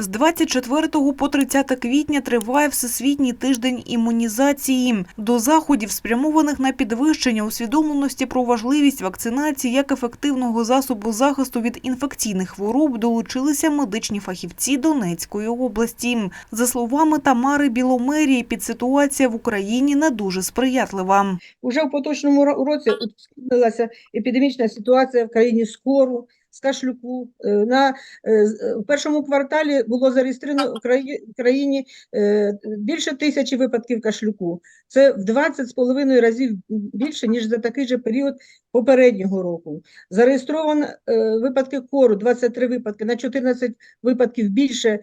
З 24 по 30 квітня триває Всесвітній тиждень імунізації. До заходів, спрямованих на підвищення усвідомленості про важливість вакцинації як ефективного засобу захисту від інфекційних хвороб, долучилися медичні фахівці Донецької області. За словами Тамари Біломерії, підситуація в Україні не дуже сприятлива. Уже в поточному ро- році ускладнилася епідемічна ситуація в країні з кору, з кашлюку. Е, На, е, е, в першому кварталі було зареєстровано в країні більше тисячі випадків кашлюку. Це в 20 з половиною разів більше, ніж за такий же період попереднього року. Зареєстровано випадки кору, 23 випадки, на 14 випадків більше,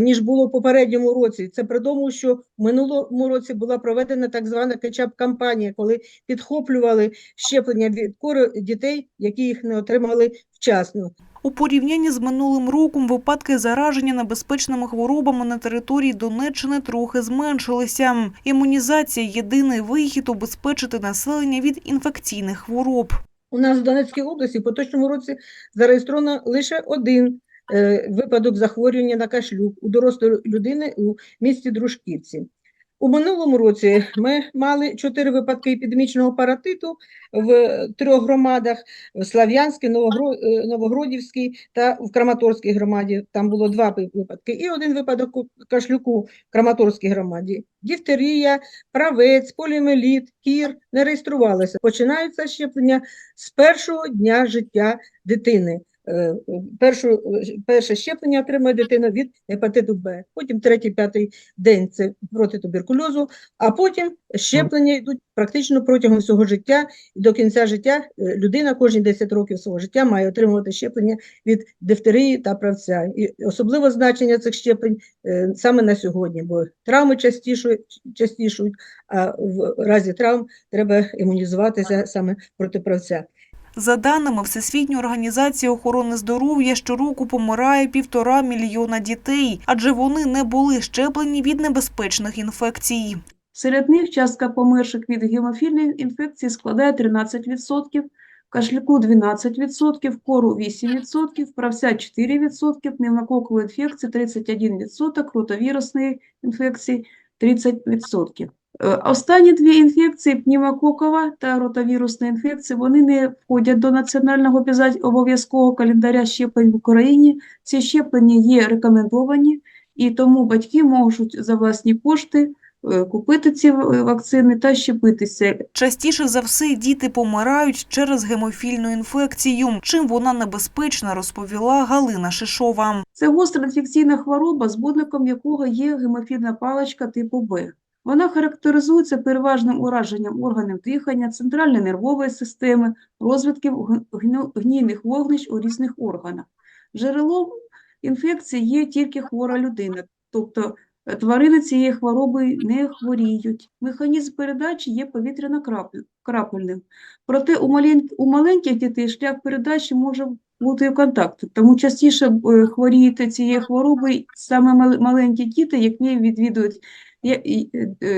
ніж було в попередньому році. Це при тому, що в минулому році була проведена так звана кетчап-кампанія, коли підхоплювали щеплення від кори дітей, які їх не отримали вчасно. У порівнянні з минулим роком випадки зараження небезпечними хворобами на території Донеччини трохи зменшилися. Імунізація – єдиний вихід убезпечити населення від інфекційних хвороб. У нас в Донецькій області в поточному році зареєстровано лише один е, випадок захворювання на кашлюк у дорослої людини у місті Дружківці. У минулому році ми мали чотири випадки епідемічного паратиту в трьох громадах: в Слав'янській, е, Новогродівській та в Краматорській громаді. Там було два випадки, і один випадок у кашлюку в Краматорській громаді. Дифтерія, правець, поліоміеліт, кір не реєструвалися. Починаються щеплення з першого дня життя дитини. Е, Першу, перше щеплення отримує дитина від гепатиту Б, потім третій, п'ятий день це проти туберкульозу, а потім щеплення йдуть практично протягом всього життя. До кінця життя е, людина кожні 10 років свого життя має отримувати щеплення від дифтерії та правця. І особливе значення цих щеплень е, саме на сьогодні, бо травми частішують, а в разі травм треба імунізуватися саме проти правця. За даними Всесвітньої організації охорони здоров'я, щороку помирає півтора мільйона дітей, адже вони не були щеплені від небезпечних інфекцій. Серед них частка померших від гемофільної інфекції складає 13%, кашляку 12%, кору 8%, правця 4%, пневмококової інфекції 31%, ротовірусної інфекції 30%. Е, Останні дві інфекції пневмококова та ротовірусна інфекція, вони не входять до національного обов'язкового календаря щеплень в Україні. Ці щеплення є рекомендовані, і тому батьки можуть за власні кошти е, купити ці е, вакцини та щепитися. Частіше за все діти помирають через гемофільну інфекцію. Чим вона небезпечна, розповіла Галина Шишова. Це гостра інфекційна хвороба, збудником якого є гемофільна паличка типу Б. Вона характеризується переважним ураженням органів дихання, центральної нервової системи, розвитків гнійних вогнищ у різних органах. Джерелом інфекції є тільки хвора людина, тобто е, тварини цієї хвороби не хворіють. Механізм передачі є повітряно-крапельним. Проте у, маленьких дітей шлях передачі може бути в контакту. Тому частіше е, хворіють цією хворобою саме маленькі діти, які відвідують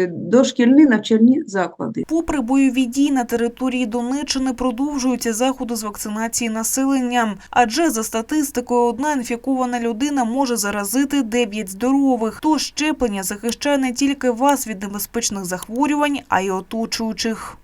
дошкільні навчальні заклади. Попри бойові дії на території Донеччини продовжуються заходи з вакцинації населення. Адже за статистикою одна інфікована людина може заразити 9 здорових. Тож щеплення захищає не тільки вас від небезпечних захворювань, а й оточуючих.